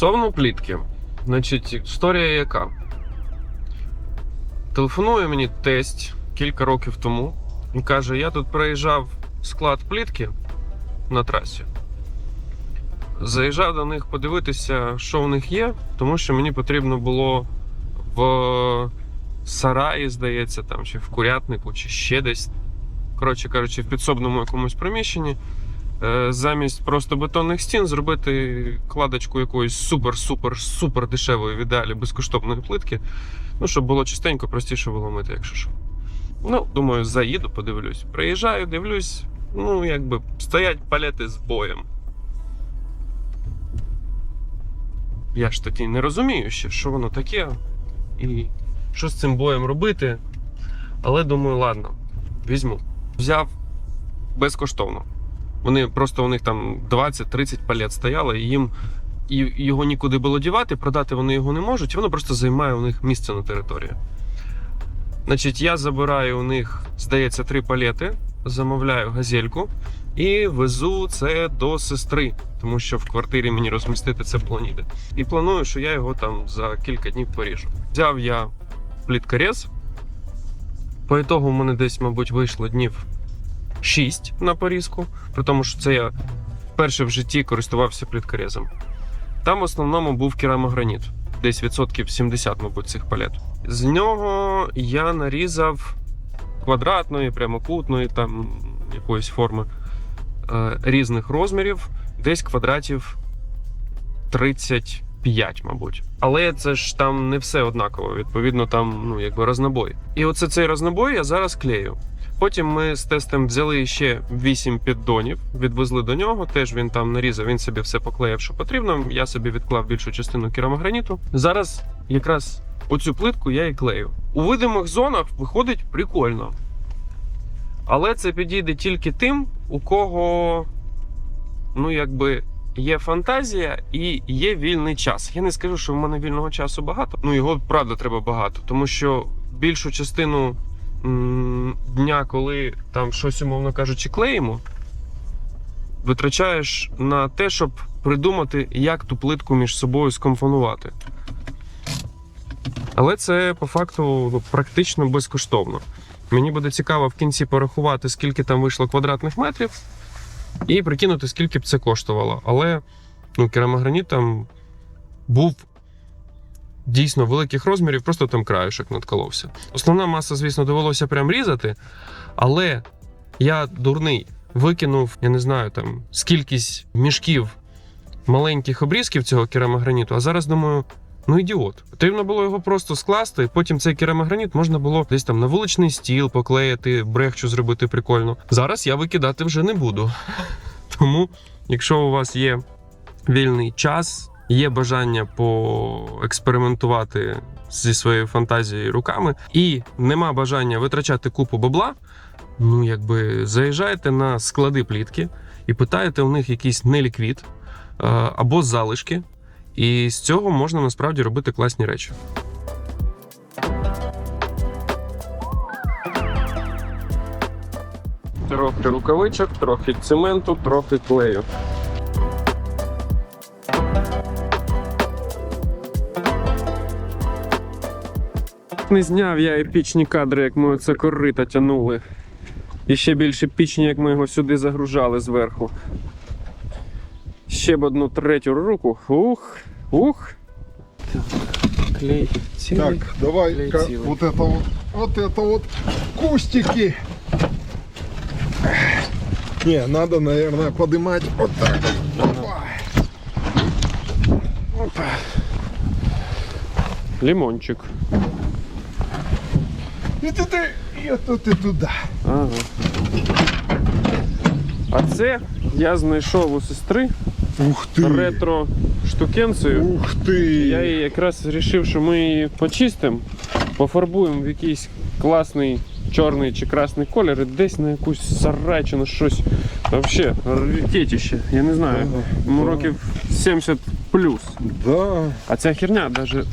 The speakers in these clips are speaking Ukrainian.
Стосовно плітки, значить, історія яка? Телефонує мені тесть кілька років тому і каже: я тут проїжджав склад плітки на трасі. Заїжджав до них подивитися, що в них є, тому що мені потрібно було в сараї, здається, там, чи в курятнику, чи ще десь. Коротше кажучи, в підсобному якомусь приміщенні замість просто бетонних стін зробити кладочку якоїсь супер-супер-супер дешевої в ідеалі безкоштовної плитки. Ну, щоб було чистенько, простіше було мити, якщо що. Ну, думаю, заїду, подивлюсь. Приїжджаю, дивлюсь, ну, якби стоять палети з боєм. Я ж тоді не розумію ще, що воно таке і що з цим боєм робити. Але думаю, ладно, візьму. Взяв безкоштовно. Вони просто у них там 20-30 палет стояло, і їм і його нікуди було дівати, продати вони його не можуть, і воно просто займає у них місце на території. Значить, я забираю у них, здається, три палети, замовляю газельку і везу це до сестри, тому що в квартирі мені розмістити це було. І планую, що я його там за кілька днів поріжу. Взяв я пліткарез. По ітогу в мене десь, мабуть, вийшло днів 6 на порізку, при тому, що це я вперше в житті користувався пліткарезом. Там в основному був керамограніт, десь відсотків 70, мабуть, цих палет. З нього я нарізав квадратної, прямокутної, там якоїсь форми е, різних розмірів, десь квадратів 35, мабуть. Але це ж там не все однаково. Відповідно, там ну якби рознобой. І оце цей рознобой я зараз клею. Потім ми з тестом взяли ще 8 піддонів, відвезли до нього. Теж він там нарізав, він собі все поклеїв, що потрібно. Я собі відклав більшу частину керамограніту. Зараз якраз оцю плитку я і клею. У видимих зонах виходить прикольно. Але це підійде тільки тим, у кого, ну, якби. Є фантазія і є вільний час. Я не скажу, що в мене вільного часу багато. Ну його правда треба багато, тому що більшу частину дня, коли там щось, умовно кажучи, клеїмо, витрачаєш на те, щоб придумати, як ту плитку між собою скомпонувати. Але це по факту практично безкоштовно. Мені буде цікаво в кінці порахувати, скільки там вийшло квадратних метрів, і прикинути, скільки б це коштувало. Але ну, керамограніт був дійсно великих розмірів, просто там краюшок надколовся. Основна маса, звісно, довелося прям різати, але я дурний викинув, я не знаю, там скількись мішків маленьких обрізків цього керамограніту, а зараз думаю. Ну, ідіот. Потрібно було його просто скласти, потім цей керамограніт можна було десь там на вуличний стіл поклеїти, брехчу зробити прикольно. Зараз я викидати вже не буду. Тому, якщо у вас є вільний час, є бажання поекспериментувати зі своєю фантазією руками, і нема бажання витрачати купу бабла, ну якби заїжджаєте на склади плітки і питаєте у них якийсь неліквід е, або залишки. І з цього можна насправді робити класні речі. Трохи рукавичок, трохи цементу, трохи клею. Не зняв я епічні кадри, як ми оце корита тянули. І ще більш епічні, як ми його сюди загружали зверху. Ще б одну третю руку. Ух, ух. Так, клей цілий. Так, давай-ка Летело. вот это вот, вот это вот кустики. Не, надо, наверное, поднимать вот так. Опа. Лимончик. И ты, ты, и тут и туда. Ага. А це я знайшов у сестри Ух ты. ретро штукенцію. Ух ты. Я її якраз вирішив, що ми її почистимо, пофарбуємо в якийсь класний чорний чи красний колір і десь на якусь сарайчину щось. Взагалі, раритетище. Я не знаю. Ага, Йому да. років 70 плюс. Да, А ця херня навіть.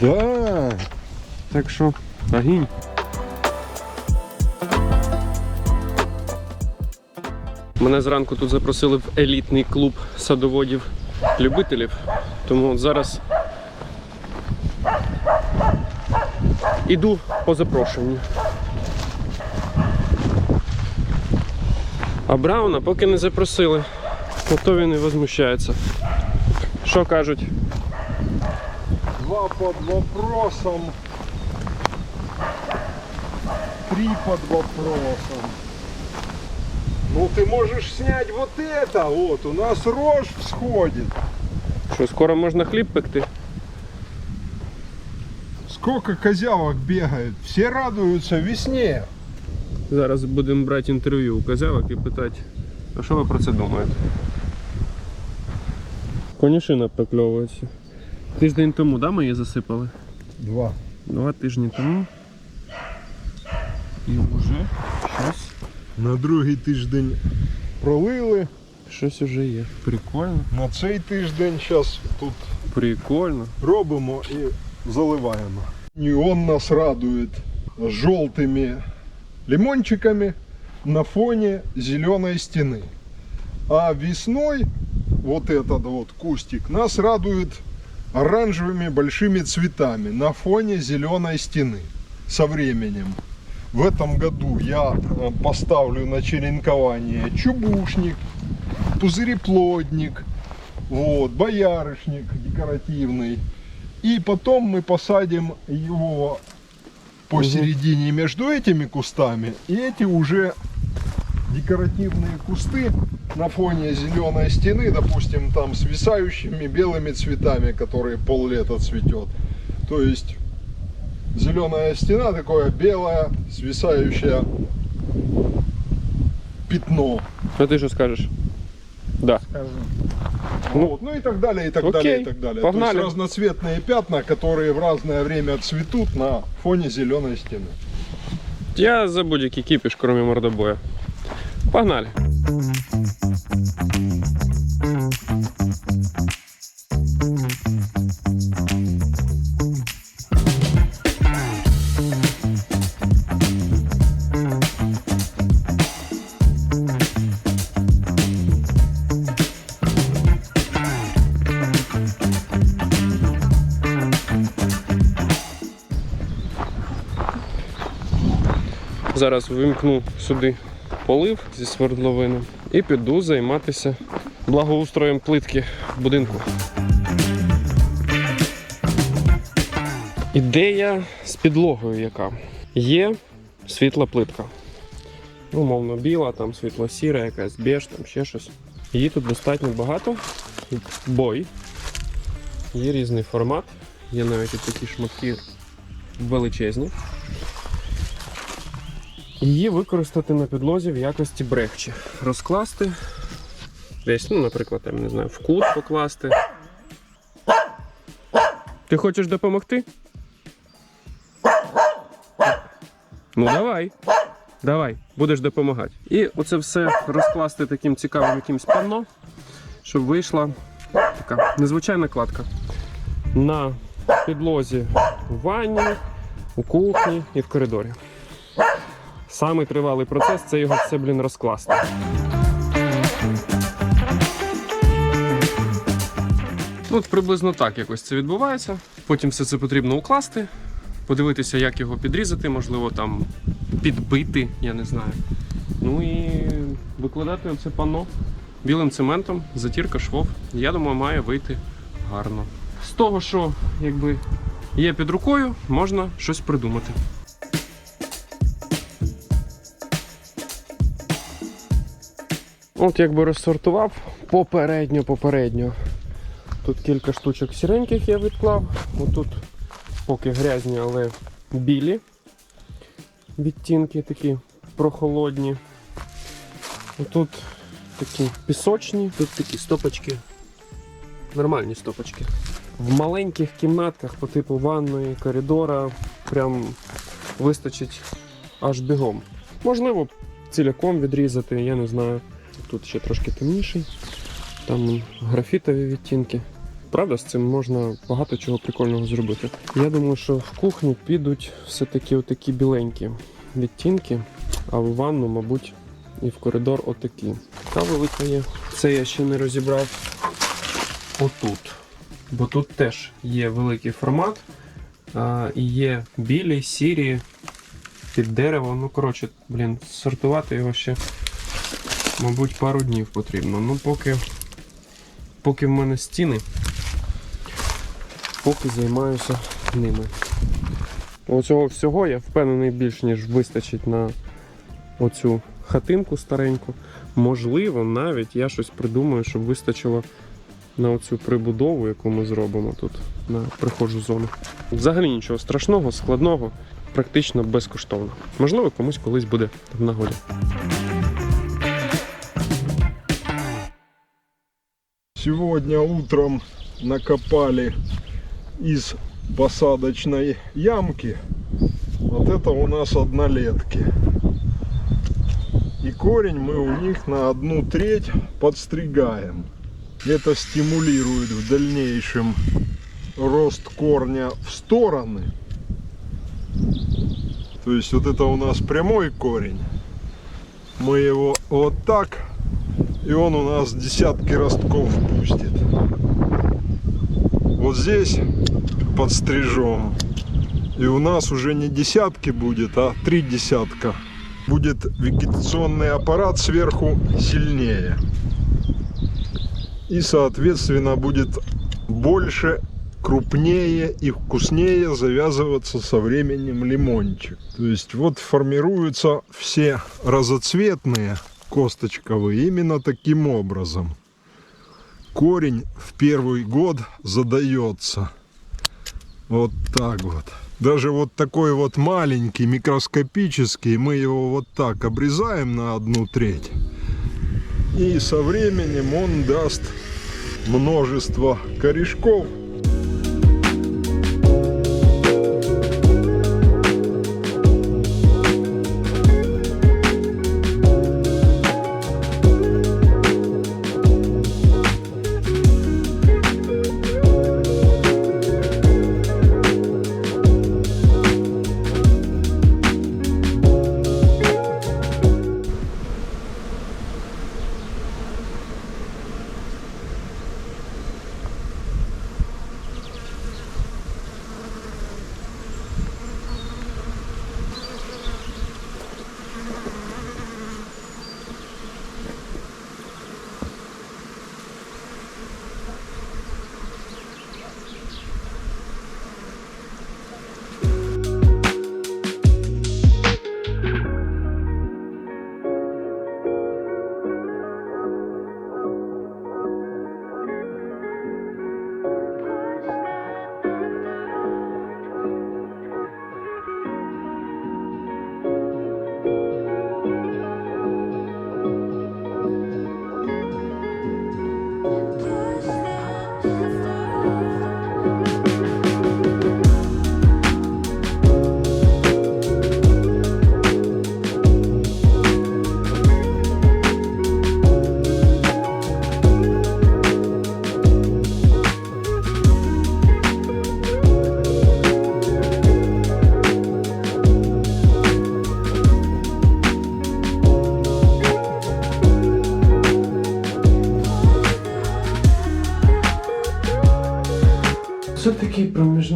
да. Так що, агінь. Мене зранку тут запросили в елітний клуб садоводів-любителів. Тому от зараз іду по запрошенню. А Брауна поки не запросили, то він і возмущається. Що кажуть? Два под вопросом. Три под вопросом. Ну ты можешь снять вот это вот. У нас рожь всходит. Що скоро можна хліб пекти? Сколько козявок бегает. Все радуются весне. Зараз будемо брати інтерв'ю у козявок і питати, а що ви про це думаєте? Конюшина покльовується. Тиждень тому, да, ми її засипали? Два. Два тижні тому. І вже щось, На другий тиждень пролили. щось уже є. Прикольно. На цей тиждень зараз тут Прикольно. робимо і заливаємо. І он нас радует желтыми лимончиками на фоне зеленой стены. А весной вот этот вот кустик нас радует оранжевыми большими цветами на фоне зеленой стены со временем. В этом году я э, поставлю на черенкование чубушник, пузыреплодник, вот, боярышник декоративный. И потом мы посадим его посередине между этими кустами. И эти уже декоративные кусты на фоне зеленой стены, допустим, там свисающими белыми цветами, которые поллета цветет. То есть зеленая стена такое белое свисающее пятно. А ти що скажеш? Да. Ну, вот, ну и так далее, и так Окей, далее, и так далее. погнали. То есть разноцветные пятна, которые в разное время цветут на фоне зеленой стены. Я за будь-який кіпіш, крім мордобоя. Погнали. Зараз вимкну сюди полив зі свердловини і піду займатися благоустроєм плитки в будинку. Ідея з підлогою яка? Є світла плитка. Ну, Умовно біла, там світло-сіра, якась беж, там ще щось. Її тут достатньо багато. Бой. Є різний формат. Є навіть такі шматки величезні. Її використати на підлозі в якості брехчі. Розкласти. Десь, ну, наприклад, там, не знаю, в кут покласти. Ти хочеш допомогти? Ну давай. Давай, будеш допомагати. І оце все розкласти таким цікавим якимось панно, щоб вийшла така незвичайна кладка. На підлозі в ванні, у кухні і в коридорі. Самий тривалий процес це його все, блін, розкласти. Ну, От приблизно так якось це відбувається. Потім все це потрібно укласти, подивитися, як його підрізати, можливо, там підбити, я не знаю. Ну і викладати оце панно білим цементом, затірка, швов. Я думаю, має вийти гарно. З того, що якби є під рукою, можна щось придумати. От якби розсортував попередньо, попередньо. Тут кілька штучок сіреньких я відклав. Отут поки грязні, але білі відтінки такі прохолодні. Отут такі пісочні, тут такі стопочки. Нормальні стопочки. В маленьких кімнатках по типу ванної, коридора прям вистачить аж бігом. Можливо, ціляком відрізати, я не знаю. Тут ще трошки темніший, там графітові відтінки. Правда, з цим можна багато чого прикольного зробити. Я думаю, що в кухню підуть все-таки отакі біленькі відтінки, а в ванну, мабуть, і в коридор отакі. Така велика є. Це я ще не розібрав отут. Бо тут теж є великий формат. І є білі, сірі, під дерево. Ну, коротше, блін, сортувати його ще, мабуть, пару днів потрібно. Ну, поки, поки в мене стіни, поки займаюся ними. Оцього всього я впевнений більш ніж вистачить на оцю хатинку стареньку. Можливо, навіть я щось придумаю, щоб вистачило на оцю прибудову, яку ми зробимо тут на прихожу зону. Взагалі нічого страшного, складного, практично безкоштовно. Можливо, комусь колись буде в нагоді. Сегодня утром накопали из посадочной ямки. Вот это у нас однолетки. И корень мы у них на одну треть подстригаем. Это стимулирует в дальнейшем рост корня в стороны. То есть вот это у нас прямой корень. Мы его вот так и он у нас десятки ростков пустит. Вот здесь подстрижем. И у нас уже не десятки будет, а три десятка. Будет вегетационный аппарат сверху сильнее. И, соответственно, будет больше, крупнее и вкуснее завязываться со временем лимончик. То есть вот формируются все разоцветные косточковые именно таким образом. Корень в первый год задается вот так вот. Даже вот такой вот маленький, микроскопический, мы его вот так обрезаем на одну треть. И со временем он даст множество корешков.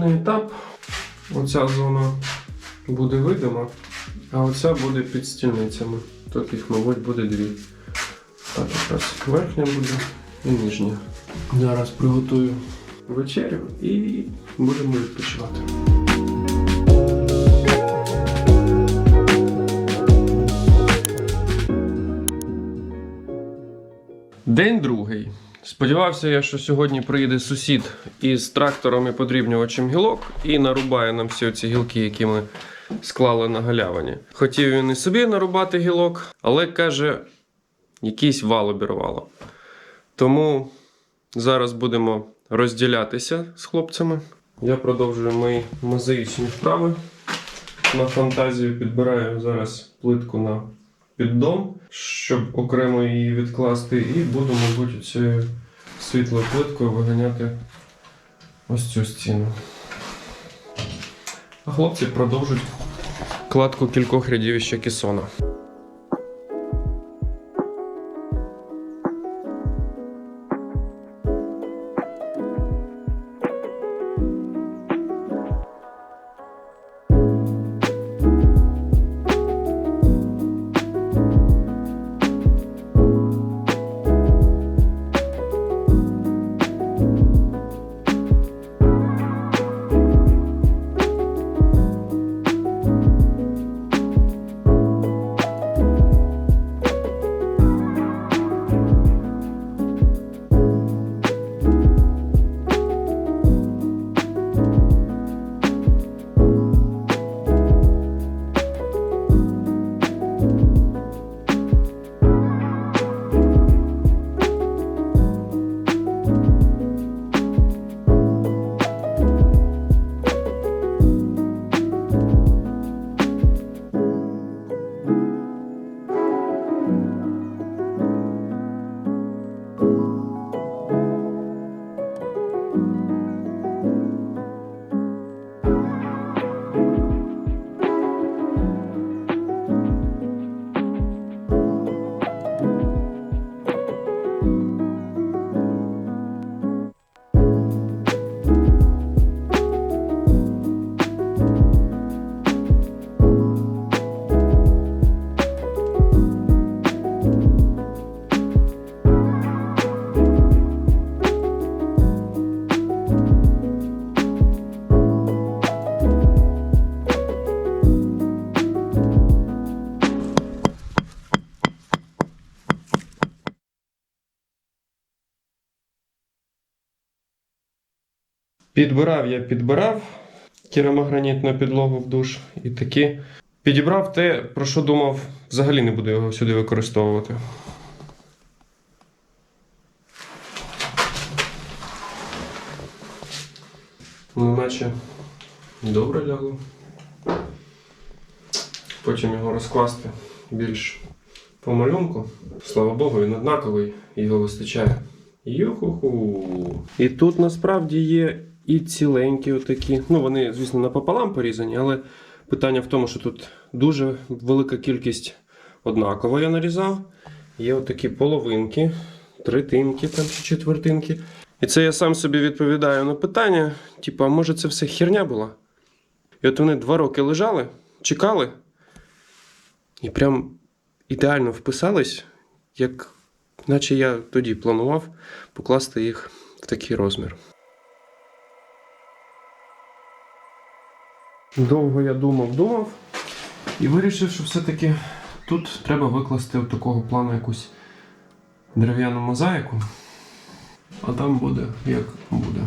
Такий етап. Оця зона буде видима, а оця буде під стільницями. Тут їх, мабуть, буде дві. Так, якраз верхня буде і нижня. Зараз приготую вечерю і будемо відпочивати. День другий. Сподівався я, що сьогодні приїде сусід із трактором і подрібнювачем гілок і нарубає нам всі ці гілки, які ми склали на галявині. Хотів він і собі нарубати гілок, але каже, якийсь вал обірвало. Тому зараз будемо розділятися з хлопцями. Я продовжую мої мозаїчні вправи. На фантазію підбираю зараз плитку на піддон, щоб окремо її відкласти, і буду, мабуть, цією світлою плиткою виганяти ось цю стіну. А хлопці продовжують кладку кількох рядів ще кесона. Підбирав я підбирав керамогранітну підлогу в душ і таки підібрав те, про що думав, взагалі не буду його сюди використовувати. Ну, наче добре лягло. Потім його розкласти більш по малюнку. Слава Богу, він однаковий, його вистачає. Юху-ху. І тут насправді є і ціленькі отакі. Ну, вони, звісно, напополам порізані, але питання в тому, що тут дуже велика кількість однаково я нарізав. Є отакі половинки, третинки там чи четвертинки. І це я сам собі відповідаю на питання: типу, а може це все херня була? І от вони два роки лежали, чекали, і прям ідеально вписались, як наче я тоді планував покласти їх в такий розмір. Довго я думав, думав і вирішив, що все-таки тут треба викласти от такого плану якусь дерев'яну мозаїку, а там буде як буде.